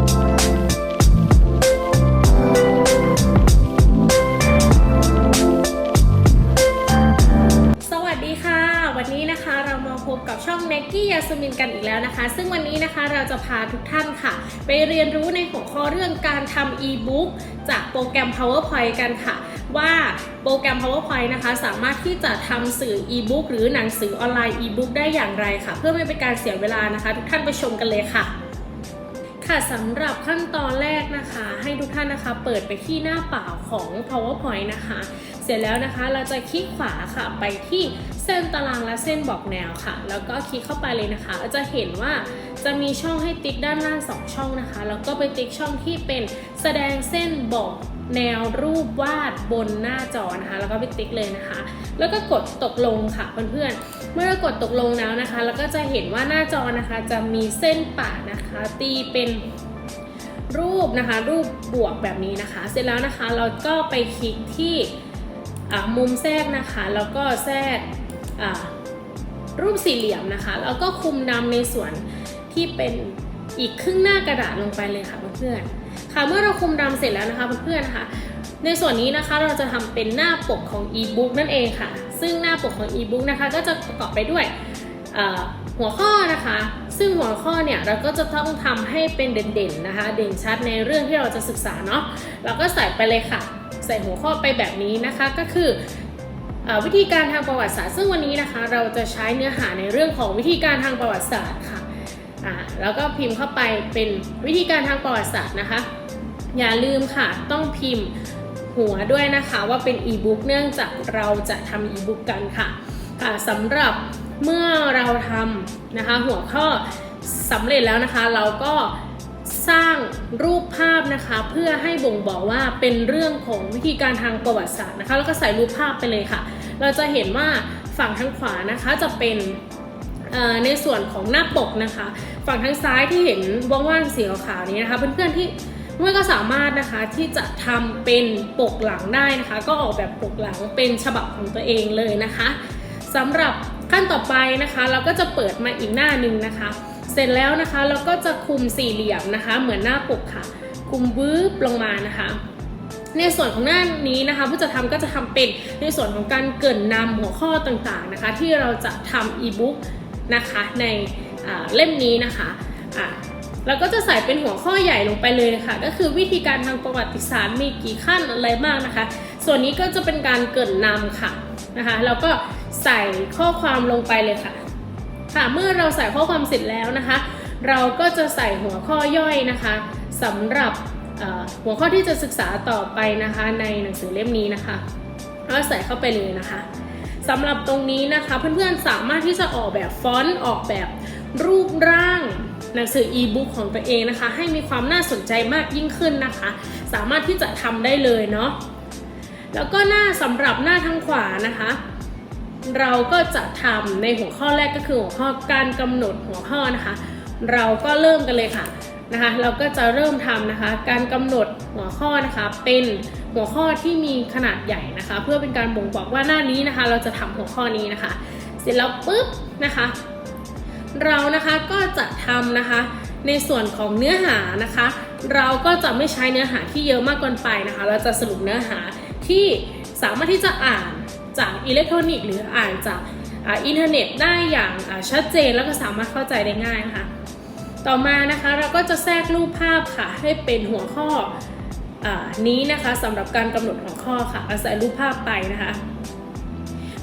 สวัสดีค่ะวันนี้นะคะเรามาพบกับช่องเนกกี้ยาสมินกันอีกแล้วนะคะ ซึ่งวันนี้นะคะเราจะพาทุกท่านค่ะ ไปเรียนรู้ในหัวข้อเรื่องการทำอีบุ๊กจากโปรแกรม PowerPoint กันค่ะ ว่าโปรแกรม PowerPoint นะคะ สามารถที่จะทำสื่ออีบุ๊กหรือหนังสือออนไลน์อีบุ๊กได้อย่างไรค่ะ เพื่อไม่เป็นการเสียเวลานะคะ ทุกท่านไปชมกันเลยค่ะ ค่ะสำหรับขั้นตอนแรกนะคะ ให้ทุกท่านนะคะ เปิดไปที่หน้าเปล่าของ PowerPoint นะคะ เสร็จแล้วนะคะเราจะคลิกขวาค่ะไปที่เส้นตารางและเส้นบอกแนวค่ะ แล้วก็คลิกเข้าไปเลยนะคะเราจะเห็นว่าจะมีช่องให้ติ๊กด้านล่างสองช่องนะคะ แล้วก็ไปติ๊กช่องที่เป็นแสดงเส้นบอกแนวรูปวาดบนหน้าจอนะคะ แล้วก็ไปติ๊กเลยนะคะ แล้วก็กดตกลงค่ะเพื่อนๆ เมื่อกดตกลงแล้วนะคะ แล้วก็จะเห็นว่าหน้าจอนะคะ จะมีเส้นปะนะคะ ตีเป็นรูปนะคะ รูปบวกแบบนี้นะคะ เสร็จแล้วนะคะเราก็ไปคลิกที่มุมแทรกนะคะ แล้วก็แทรกรูปสี่เหลี่ยมนะคะ แล้วก็คุมนำในส่วนที่เป็นอีกครึ่งหน้ากระดาษลงไปเลยค่ะเพื่อนๆค่ะเมื่อเราคุมดำเสร็จแล้วนะคะเพื่อนๆนะคะในส่วนนี้นะคะเราจะทำเป็นหน้าปกของ e-book นั่นเองค่ะ ซึ่งหน้าปกของ e-book นะคะก็จะประกอบไปด้วยหัวข้อนะคะ ซึ่งหัวข้อเนี่ยเราก็จะต้องทำให้เป็นเด่นๆนะคะ เด่นชัดในเรื่องที่เราจะศึกษาเนาะเราก็ใส่ไปเลยค่ะ ใส่หัวข้อไปแบบนี้นะคะก็คือเออวิธีการทางประวัติศาสตร์ ซึ่งวันนี้นะคะ เราจะใช้เนื้อหาในเรื่องของวิธีการทางประวัติศาสตร์ค่ะอ่าแล้วก็พิมพ์เข้าไปเป็นวิธีการทางประวัติศาสตร์นะคะ อย่าลืมค่ะต้องพิมพ์ หัวด้วยนะคะว่าเป็นอีบุ๊กเนื่องจากเราจะทำอีบุ๊กกันค่ะค่ะสำหรับเมื่อเราทำนะคะหัวข้อสำเร็จแล้วนะคะเราก็สร้างรูปภาพนะคะ เพื่อให้บ่งบอกว่าเป็นเรื่องของวิธีการทางประวัติศาสตร์นะคะ แล้วก็ใส่รูปภาพไปเลยค่ะ เราจะเห็นว่าฝั่งทางขวานะคะจะเป็นในส่วนของหน้าปกนะคะ ฝั่งทางซ้ายที่เห็นว่างๆสีขาวๆนี้นะคะ เพื่อนๆที่ เมื่อก็สามารถนะคะที่จะทำเป็นปกหลังได้นะคะ ก็ออกแบบปกหลังเป็นฉบับของตัวเองเลยนะคะสำหรับขั้นต่อไปนะคะ เราก็จะเปิดมาอีกหน้าหนึ่งนะคะ เสร็จแล้วนะคะเราก็จะคุมสี่เหลี่ยมนะคะ เหมือนหน้าปกค่ะ คุมวืบลงมานะคะในส่วนของหน้านี้นะคะผู้จะทำก็จะทำเป็นในส่วนของการเกินนำหัวข้อต่างๆนะคะ ที่เราจะทำอีบุ๊กนะคะในเล่มนี้นะคะ แล้วก็จะใส่เป็นหัวข้อใหญ่ลงไปเลยนะคะ ก็คือวิธีการทางประวัติศาสตร์มีกี่ขั้นอะไรบ้างนะคะ ส่วนนี้ก็จะเป็นการเกรินนำค่ะนะคะแล้วก็ใส่ข้อความลงไปเลยค่ะ ค่ะเมื่อเราใส่ข้อความเสร็จแล้วนะคะ เราก็จะใส่หัวข้อย่อยนะคะสำหรับหัวข้อที่จะศึกษาต่อไปนะคะในหนังสือเล่มนี้นะคะก็ใส่เข้าไปเลยนะคะสำหรับตรงนี้นะคะเพื่อนๆสามารถที่จะออกแบบฟอนต์ออกแบบรูปร่าง หนังสืออีบุ๊กของตัวเองนะคะ ให้มีความน่าสนใจมากยิ่งขึ้นนะคะ สามารถที่จะทำได้เลยเนาะแล้วก็หน้าสำหรับหน้าทางขวานะคะ เราก็จะทำในหัวข้อแรกก็คือหัวข้อการกำหนดหัวข้อนะคะ เราก็เริ่มกันเลยค่ะนะคะ เราก็จะเริ่มทำนะคะ การกำหนดหัวข้อนะคะ เป็นหัวข้อที่มีขนาดใหญ่นะคะ เพื่อเป็นการบ่งบอกว่าหน้านี้นะคะ เราจะทำหัวข้อนี้นะคะ เสร็จแล้วปุ๊บนะคะ เรานะคะก็จะทำนะคะในส่วนของเนื้อหานะคะ เราก็จะไม่ใช้เนื้อหาที่เยอะมากเกินไปนะคะ เราจะสรุปเนื้อหาที่สามารถที่จะอ่านจากอิเล็กทรอนิกส์หรืออ่านจากอินเทอร์เน็ตได้อย่างชัดเจนแล้วก็สามารถเข้าใจได้ง่ายนะคะต่อมานะคะเราก็จะแทรกรูปภาพค่ะ ให้เป็นหัวข้ออนี้นะคะสำหรับการกำหนดหัวข้อค่ะอาศัยรูปภาพไปนะคะ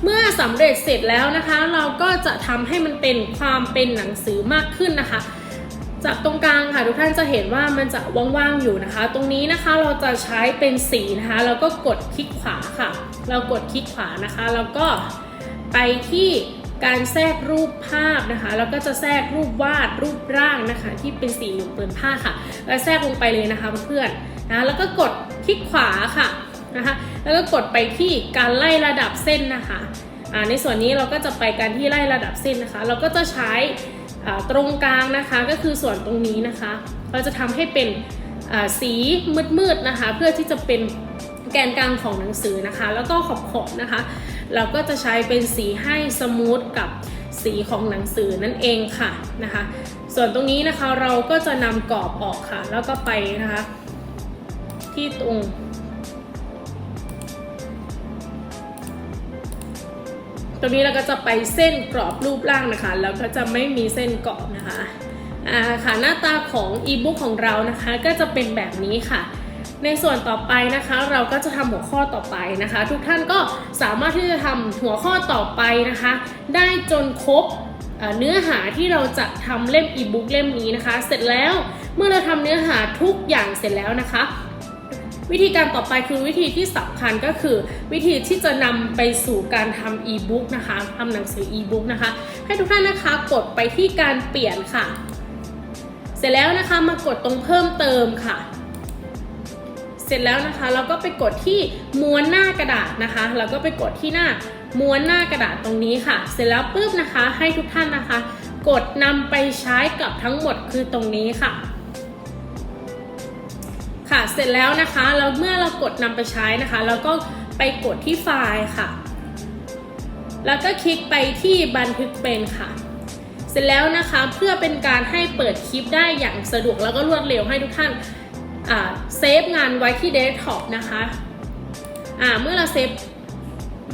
เมื่อสำเร็จเสร็จแล้วนะคะ เราก็จะทำให้มันเป็นความเป็นหนังสือมากขึ้นนะคะ จากตรงกลางค่ะทุกท่านจะเห็นว่ามันจะว่างๆอยู่นะคะ ตรงนี้นะคะเราจะใช้เป็นสีนะคะแล้วก็กดคลิกขวาค่ะ เรากดคลิกขวานะคะ แล้วก็ไปที่การแทรกรูปภาพนะคะแล้วก็จะแทรกรูปวาดรูปร่างนะคะ ที่เป็นสีหลืองเปลือนผ้าค่ะ แล้วแทรกลงไปเลยนะคะเพื่อนๆนะแล้วก็กดคลิกขวาค่ะ นะคะ แล้วก็กดไปที่การไล่ระดับเส้นนะคะในส่วนนี้เราก็จะไปการที่ไล่ระดับเส้นนะคะ เราก็จะใช้ตรงกลางนะคะก็คือส่วนตรงนี้นะคะ เราจะทำให้เป็นสีมืดๆนะคะ เพื่อที่จะเป็นแกนกลางของหนังสือนะคะ แล้วก็ขอบๆนะคะ เราก็จะใช้เป็นสีให้สมูทกับสีของหนังสือนั่นเองค่ะนะคะ ส่วนตรงนี้นะคะเราก็จะนำกรอบออกค่ะ แล้วก็ไปนะคะ ที่ตรง ตรงนี้เราก็จะไปเส้นกรอบรูปร่างนะคะ แล้วก็จะไม่มีเส้นกรอบนะคะอ่าค่ะหน้าตาของอีบุ๊กของเรานะคะก็จะเป็นแบบนี้ค่ะ ในส่วนต่อไปนะคะ เราก็จะทำหัวข้อต่อไปนะคะ ทุกท่านก็สามารถที่จะทำหัวข้อต่อไปนะคะ ได้จนครบเอ่อเนื้อหาที่เราจะทำเล่มอีบุ๊กเล่มนี้นะคะ เสร็จแล้วเมื่อเราทำเนื้อหาทุกอย่างเสร็จแล้วนะคะ วิธีการต่อไปคือวิธีที่สำคัญก็คือ วิธีที่จะนำไปสู่การทำอีบุ๊กนะคะทำหนังสืออีบุ๊กนะคะ ให้ทุกท่านนะคะกดไปที่การเปลี่ยนค่ะ เสร็จแล้วนะคะมากดตรงเพิ่มเติมค่ะ เสร็จแล้วนะคะเราก็ไปกดที่ม้วนหน้ากระดาษนะคะแล้วก็ไปกดที่หน้าม้วนหน้ากระดาษตรงนี้ค่ะ เสร็จแล้วปุ๊บนะคะให้ทุกท่านนะคะ กดนำไปใช้กับทั้งหมดคือตรงนี้ค่ะ ค่ะ เสร็จแล้วนะคะแล้วเมื่อเรากดนำไปใช้นะคะ เราก็ไปกดที่ไฟล์ค่ะ แล้วก็คลิกไปที่บันทึกเป็นค่ะ เสร็จแล้วนะคะเพื่อเป็นการให้เปิดคลิปได้อย่างสะดวกแล้วก็รวดเร็วให้ทุกท่านเซฟงานไว้ที่เดสก์ท็อปนะคะอ่าเมื่อเราเซฟ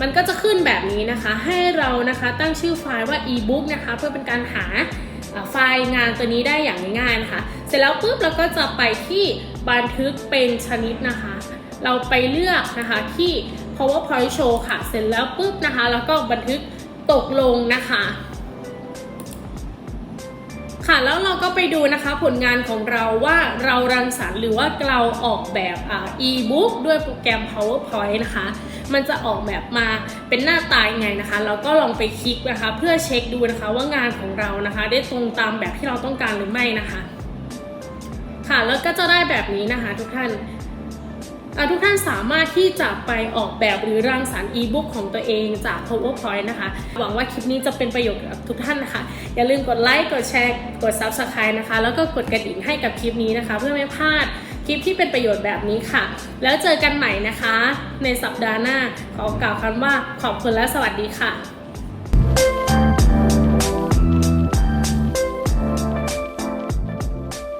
มันก็จะขึ้นแบบนี้นะคะ ให้เรานะคะตั้งชื่อไฟล์ว่า ebook นะคะ เพื่อเป็นการหาไฟล์งานตัวนี้ได้อย่างง่ายๆนะคะ เสร็จแล้วปุ๊บเราก็จะไปที่ บันทึกเป็นชนิดนะคะ เราไปเลือกนะคะที่ powerpoint show ค่ะ เสร็จแล้วปุ๊บนะคะ แล้วก็บันทึกตกลงนะคะ ค่ะแล้วเราก็ไปดูนะคะผลงานของเราว่าเรารังสรรค์หรือว่าเราออกแบบอ่า e-book ด้วยโปรแกรม PowerPoint นะคะ มันจะออกแบบมาเป็นหน้าตายังไงนะคะเราก็ลองไปคลิกนะคะ เพื่อเช็คดูนะคะว่างานของเรานะคะ ได้ตรงตามแบบที่เราต้องการหรือไม่นะคะ ค่ะ แล้วก็จะได้แบบนี้นะคะทุกท่านทุกท่านสามารถที่จะไปออกแบบหรือรังสรรค์ e-book ของตัวเองจาก PowerPoint นะคะ หวังว่าคลิปนี้จะเป็นประโยชน์กับทุกท่านนะคะ อย่าลืมกดไลค์กดแชร์ กด Subscribe นะคะ แล้วก็กดกระดิ่งให้กับคลิปนี้นะคะ เพื่อไม่พลาดคลิปที่เป็นประโยชน์แบบนี้ค่ะ แล้วเจอกันใหม่นะคะ ในสัปดาห์หน้าขอกล่าวคำว่าขอบคุณและสวัสดีค่ะ